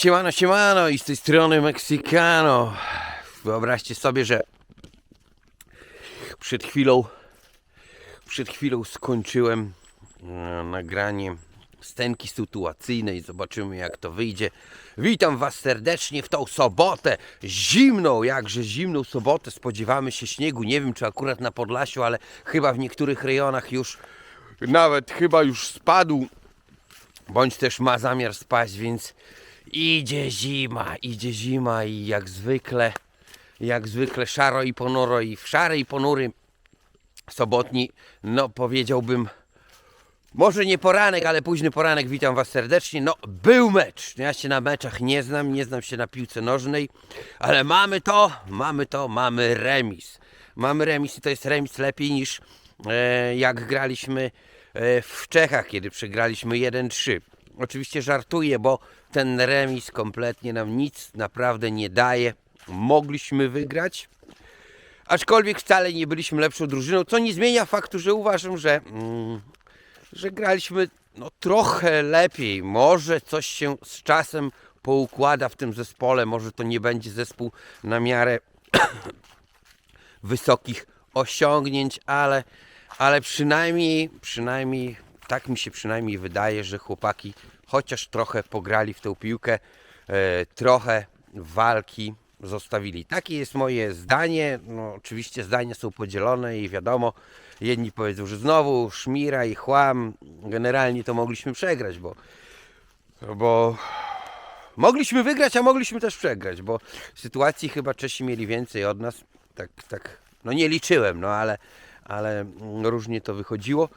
Siemano, siemano i z tej strony Meksykano. Wyobraźcie sobie, że przed chwilą przed chwilą skończyłem e, nagranie scenki sytuacyjnej. Zobaczymy jak to wyjdzie. Witam Was serdecznie w tą sobotę. Zimną, jakże zimną sobotę. Spodziewamy się śniegu. Nie wiem czy akurat na Podlasiu, ale chyba w niektórych rejonach już nawet chyba już spadł bądź też ma zamiar spaść, więc idzie zima, idzie zima i jak zwykle, jak zwykle szaro i ponuro i w szary i ponury sobotni, no powiedziałbym, może nie poranek, ale późny poranek, witam Was serdecznie. No, był mecz. Ja się na meczach nie znam, nie znam się na piłce nożnej, ale mamy to, mamy to, mamy remis. Mamy remis i to jest remis lepiej niż e, jak graliśmy e, w Czechach, kiedy przegraliśmy 1-3. Oczywiście żartuję, bo ten remis kompletnie nam nic naprawdę nie daje. Mogliśmy wygrać, aczkolwiek wcale nie byliśmy lepszą drużyną, co nie zmienia faktu, że uważam, że, mm, że graliśmy no, trochę lepiej. Może coś się z czasem poukłada w tym zespole, może to nie będzie zespół na miarę wysokich osiągnięć, ale, ale przynajmniej, przynajmniej, tak mi się przynajmniej wydaje, że chłopaki chociaż trochę pograli w tę piłkę, e, trochę walki zostawili. Takie jest moje zdanie. No, oczywiście zdania są podzielone i wiadomo, jedni powiedzą, że znowu szmira i chłam. Generalnie to mogliśmy przegrać, bo, bo mogliśmy wygrać, a mogliśmy też przegrać, bo sytuacji chyba Czesi mieli więcej od nas. Tak, tak, no nie liczyłem, no ale, ale mm, różnie to wychodziło.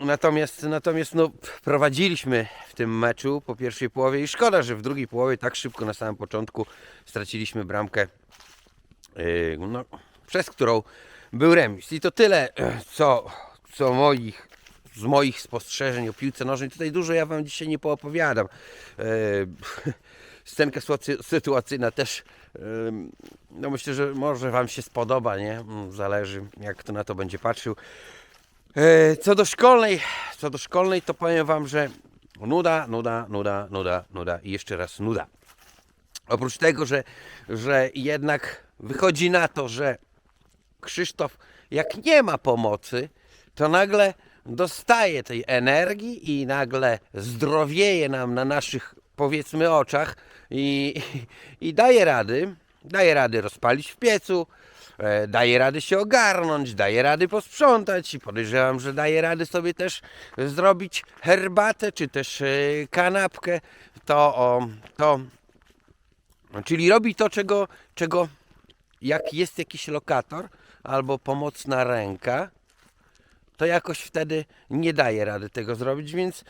Natomiast, natomiast no, prowadziliśmy w tym meczu po pierwszej połowie i szkoda, że w drugiej połowie tak szybko na samym początku straciliśmy bramkę, yy, no, przez którą był remis. I to tyle, co, co moich, z moich spostrzeżeń o piłce nożnej. Tutaj dużo ja Wam dzisiaj nie poopowiadam. Yy, scenka sytuacy- sytuacyjna też, yy, no myślę, że może Wam się spodoba, nie? Mm, Zależy, jak kto na to będzie patrzył. E, Co do szkolnej, co do szkolnej, to powiem wam, że nuda, nuda, nuda, nuda, nuda i jeszcze raz nuda. Oprócz tego, że, że jednak wychodzi na to, że Krzysztof, jak nie ma pomocy, to nagle dostaje tej energii i nagle zdrowieje nam na naszych, powiedzmy, oczach i, i, daje rady, daje rady rozpalić w piecu, e, daje rady się ogarnąć, daje rady posprzątać i podejrzewam, że daje rady sobie też zrobić herbatę czy też e, kanapkę. To, o, to, czyli robi to, czego, czego jak jest jakiś lokator albo pomocna ręka, to jakoś wtedy nie daje rady tego zrobić, więc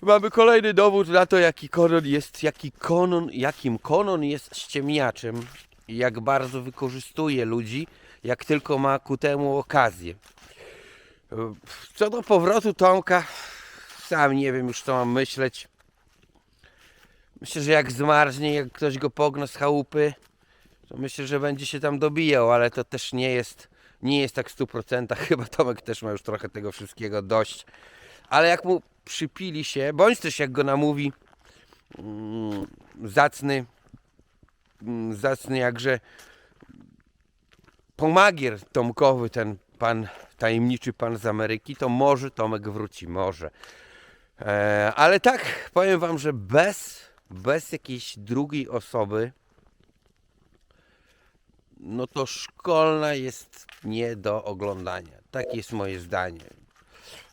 mamy kolejny dowód na to, jaki konon jest, jaki konon, jakim konon jest ściemniaczem i jak bardzo wykorzystuje ludzi, jak tylko ma ku temu okazję. Co do powrotu Tomka, sam nie wiem już co mam myśleć. Myślę, że jak zmarznie, jak ktoś go pogna z chałupy, to myślę, że będzie się tam dobijał, ale to też nie jest, nie jest tak w 100%. Chyba Tomek też ma już trochę tego wszystkiego dość. Ale jak mu przypili się, bądź też jak go namówi mm, zacny, zacny jakże pomagier Tomkowy, ten pan, tajemniczy pan z Ameryki, to może Tomek wróci, może. E, ale tak, powiem wam, że bez, bez jakiejś drugiej osoby, no to szkolna jest nie do oglądania. Takie jest moje zdanie.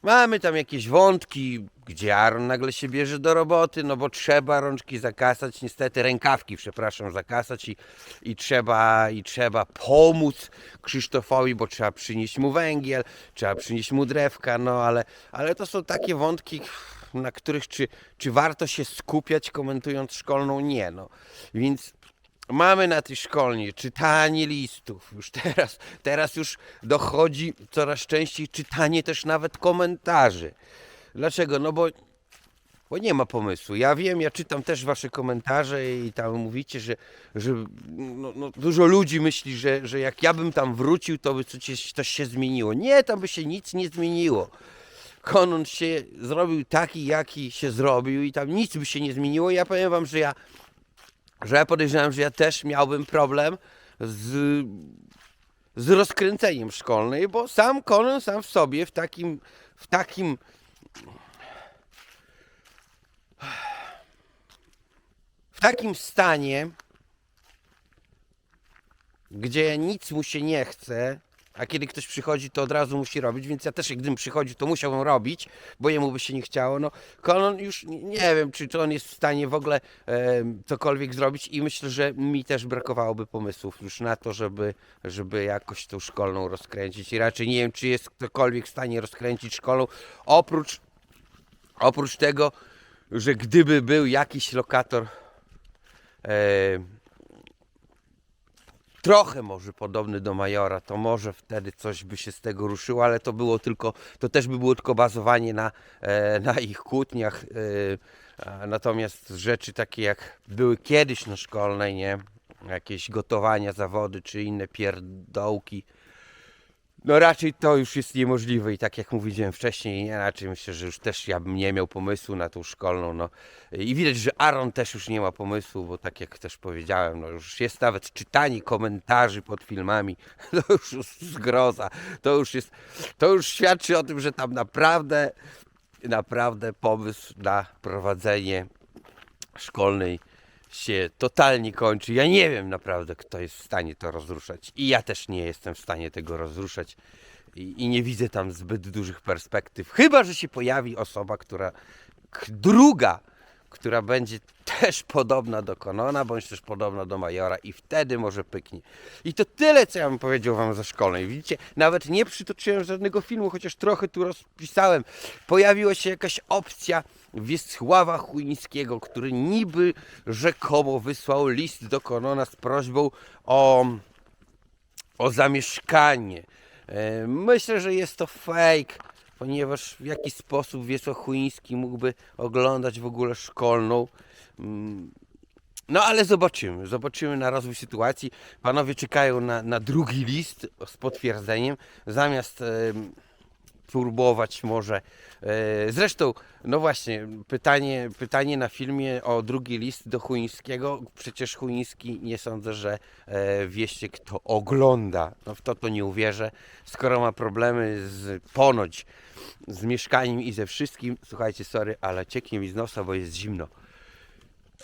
Mamy tam jakieś wątki, gdzie Aaron nagle się bierze do roboty, no bo trzeba rączki zakasać, niestety rękawki, przepraszam, zakasać i, i, trzeba, i trzeba pomóc Krzysztofowi, bo trzeba przynieść mu węgiel, trzeba przynieść mu drewka, no ale, ale to są takie wątki, na których czy, czy warto się skupiać komentując szkolną? Nie, no. Więc mamy na tej szkolni czytanie listów. Już teraz, teraz już dochodzi coraz częściej czytanie też nawet komentarzy. Dlaczego? No bo, bo nie ma pomysłu. Ja wiem, ja czytam też wasze komentarze i tam mówicie, że, że no, no, dużo ludzi myśli, że, że jak ja bym tam wrócił, to by coś, coś się zmieniło. Nie, tam by się nic nie zmieniło. Konon się zrobił taki, jaki się zrobił i tam nic by się nie zmieniło. Ja powiem wam, że ja, że ja podejrzewam, że ja też miałbym problem z, z rozkręceniem szkolnej, bo sam Konon sam w sobie w takim, w takim w takim stanie, gdzie nic mu się nie chce, a kiedy ktoś przychodzi, to od razu musi robić, więc ja też gdybym przychodził, to musiałbym robić, bo jemu by się nie chciało. No, Konon już nie, wiem, czy, czy on jest w stanie w ogóle e, cokolwiek zrobić i myślę, że mi też brakowałoby pomysłów już na to, żeby, żeby jakoś tą szkolną rozkręcić i raczej nie wiem, czy jest ktokolwiek w stanie rozkręcić szkolną, oprócz, oprócz tego, że gdyby był jakiś lokator e, trochę może podobny do Majora, to może wtedy coś by się z tego ruszyło, ale to było tylko, to też by było tylko bazowanie na, e, na ich kłótniach. E, natomiast rzeczy takie jak były kiedyś na szkolnej, nie? Jakieś gotowania, zawody czy inne pierdołki. No raczej to już jest niemożliwe i tak jak mówiłem wcześniej, nie, raczej myślę, że już też ja bym nie miał pomysłu na tą szkolną, no. I widać, że Aaron też już nie ma pomysłu, bo tak jak też powiedziałem, no już jest nawet czytanie komentarzy pod filmami, to już zgroza, to już jest, to już świadczy o tym, że tam naprawdę, naprawdę pomysł na prowadzenie szkolnej się totalnie kończy. Ja nie wiem naprawdę, kto jest w stanie to rozruszać. I ja też nie jestem w stanie tego rozruszać. I, i nie widzę tam zbyt dużych perspektyw. Chyba, że się pojawi osoba, która druga, która będzie też podobna do Konona, bądź też podobna do Majora i wtedy może pyknie. I to tyle, co ja bym powiedział wam ze szkolnej. Widzicie, nawet nie przytoczyłem żadnego filmu, chociaż trochę tu rozpisałem. Pojawiła się jakaś opcja Wiesława Chujnickiego, który niby rzekomo wysłał list do Konona z prośbą o o zamieszkanie. E, Myślę, że jest to fake, ponieważ w jaki sposób Wiesław Chuiński mógłby oglądać w ogóle szkolną. Mm, No ale zobaczymy, zobaczymy na rozwój sytuacji. Panowie czekają na, na drugi list z potwierdzeniem, zamiast em, turbować może. E, Zresztą, no właśnie, pytanie, pytanie na filmie o drugi list do Chuińskiego. Przecież Chuiński nie sądzę, że e, wieście kto ogląda. No w to to nie uwierzę. Skoro ma problemy z ponoć z mieszkaniem i ze wszystkim, słuchajcie, sorry, ale cieknie mi z nosa, bo jest zimno.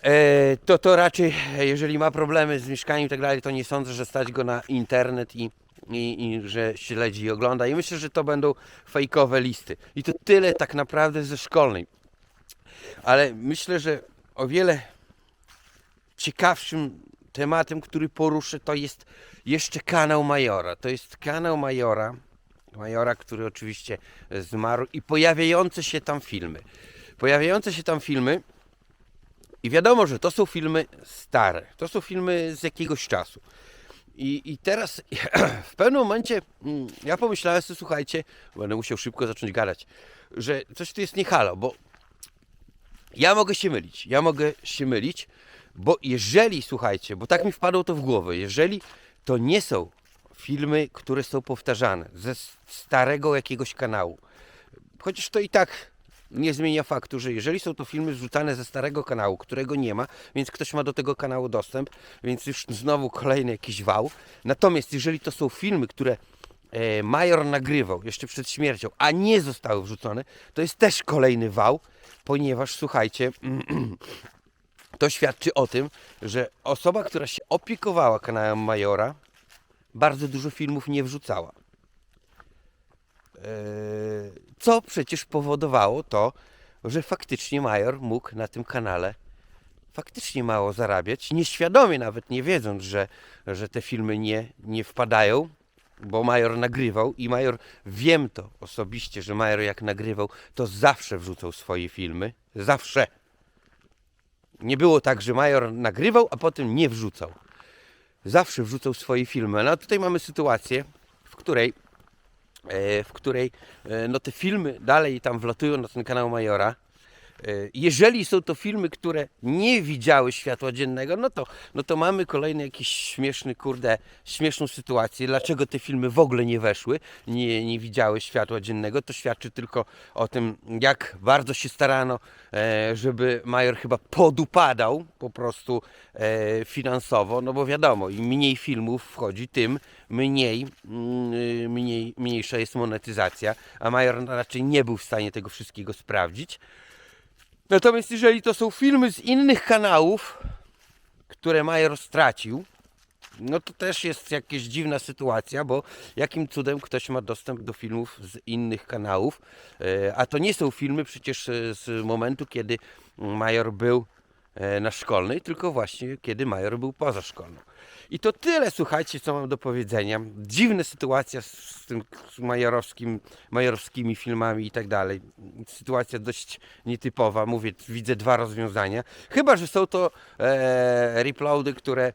E, to to raczej, jeżeli ma problemy z mieszkaniem i tak dalej, to nie sądzę, że stać go na internet i, i, i że śledzi i ogląda. I myślę, że to będą fejkowe listy. I to tyle tak naprawdę ze szkolnej. Ale myślę, że o wiele ciekawszym tematem, który poruszę, to jest jeszcze kanał Majora. To jest kanał Majora, Majora, który oczywiście zmarł i pojawiające się tam filmy. Pojawiające się tam filmy i wiadomo, że to są filmy stare. To są filmy z jakiegoś czasu. I, i teraz w pewnym momencie mm, ja pomyślałem sobie, słuchajcie, będę musiał szybko zacząć gadać, że coś tu jest nie halo, bo ja mogę się mylić. Ja mogę się mylić, bo jeżeli, słuchajcie, bo tak mi wpadło to w głowę, jeżeli to nie są filmy, które są powtarzane ze starego jakiegoś kanału, chociaż to i tak nie zmienia faktu, że jeżeli są to filmy wrzucane ze starego kanału, którego nie ma, więc ktoś ma do tego kanału dostęp, więc już znowu kolejny jakiś wał. Natomiast jeżeli to są filmy, które e, Major nagrywał jeszcze przed śmiercią, a nie zostały wrzucone, to jest też kolejny wał, ponieważ słuchajcie, to świadczy o tym, że osoba, która się opiekowała kanałem Majora, bardzo dużo filmów nie wrzucała. Eee, Co przecież powodowało to, że faktycznie Major mógł na tym kanale faktycznie mało zarabiać, nieświadomie nawet nie wiedząc, że, że te filmy nie, nie wpadają, bo Major nagrywał i Major, wiem to osobiście, że Major jak nagrywał, to zawsze wrzucał swoje filmy, zawsze. Nie było tak, że Major nagrywał, a potem nie wrzucał. Zawsze wrzucał swoje filmy. No a tutaj mamy sytuację, w której e, w której e, no te filmy dalej tam wlatują na ten kanał Majora. Jeżeli są to filmy, które nie widziały światła dziennego, no to, no to mamy kolejny jakiś śmieszny, kurde, śmieszną sytuację. Dlaczego te filmy w ogóle nie weszły, nie, nie widziały światła dziennego? To świadczy tylko o tym, jak bardzo się starano, e, żeby Major chyba podupadał po prostu e, finansowo, no bo wiadomo, im mniej filmów wchodzi, tym mniej, mm, y, mniej, mniejsza jest monetyzacja, a Major raczej nie był w stanie tego wszystkiego sprawdzić. Natomiast jeżeli to są filmy z innych kanałów, które Major stracił, no to też jest jakaś dziwna sytuacja, bo jakim cudem ktoś ma dostęp do filmów z innych kanałów, E, a to nie są filmy przecież z momentu, kiedy Major był na szkolnej, tylko właśnie kiedy Major był poza szkolną. I to tyle, słuchajcie, co mam do powiedzenia. Dziwna sytuacja z, z tym z majorowskim, majorowskimi filmami i tak dalej. Sytuacja dość nietypowa. Mówię, widzę dwa rozwiązania. Chyba, że są to e, replody, które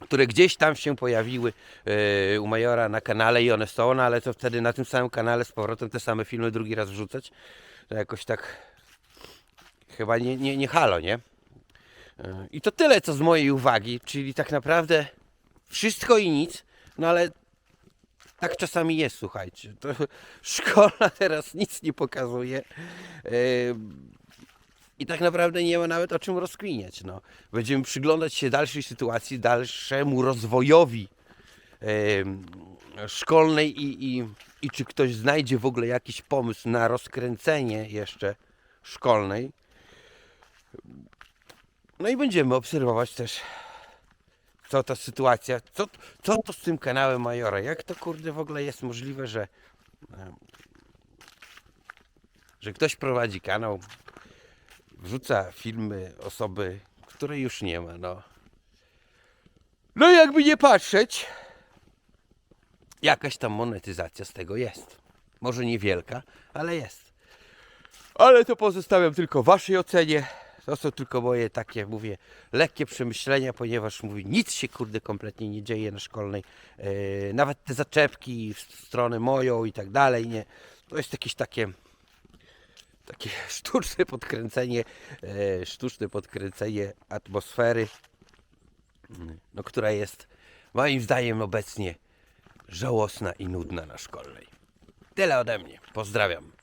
które gdzieś tam się pojawiły e, u Majora na kanale i one są, no ale to wtedy na tym samym kanale z powrotem te same filmy drugi raz wrzucać. To jakoś tak chyba nie, nie, nie halo, nie? E, I to tyle co z mojej uwagi, czyli tak naprawdę wszystko i nic, no ale tak czasami jest, słuchajcie. To szkoła teraz nic nie pokazuje. E, I tak naprawdę nie ma nawet o czym rozkminiać. No. Będziemy przyglądać się dalszej sytuacji, dalszemu rozwojowi szkolnej i, i, i czy ktoś znajdzie w ogóle jakiś pomysł na rozkręcenie jeszcze szkolnej. No i będziemy obserwować też, co ta sytuacja, co, co to z tym kanałem Majora, jak to kurde w ogóle jest możliwe, że, że ktoś prowadzi kanał, wrzuca filmy osoby, której już nie ma, no. No jakby nie patrzeć, jakaś tam monetyzacja z tego jest. Może niewielka, ale jest. Ale to pozostawiam tylko waszej ocenie. To są tylko moje takie, mówię, lekkie przemyślenia, ponieważ mówię, nic się kurde kompletnie nie dzieje na szkolnej. Yy, nawet te zaczepki w stronę moją i tak dalej, nie. To jest jakieś takie takie sztuczne podkręcenie, e, sztuczne podkręcenie atmosfery, no, która jest moim zdaniem obecnie żałosna i nudna na szkolnej. Tyle ode mnie. Pozdrawiam.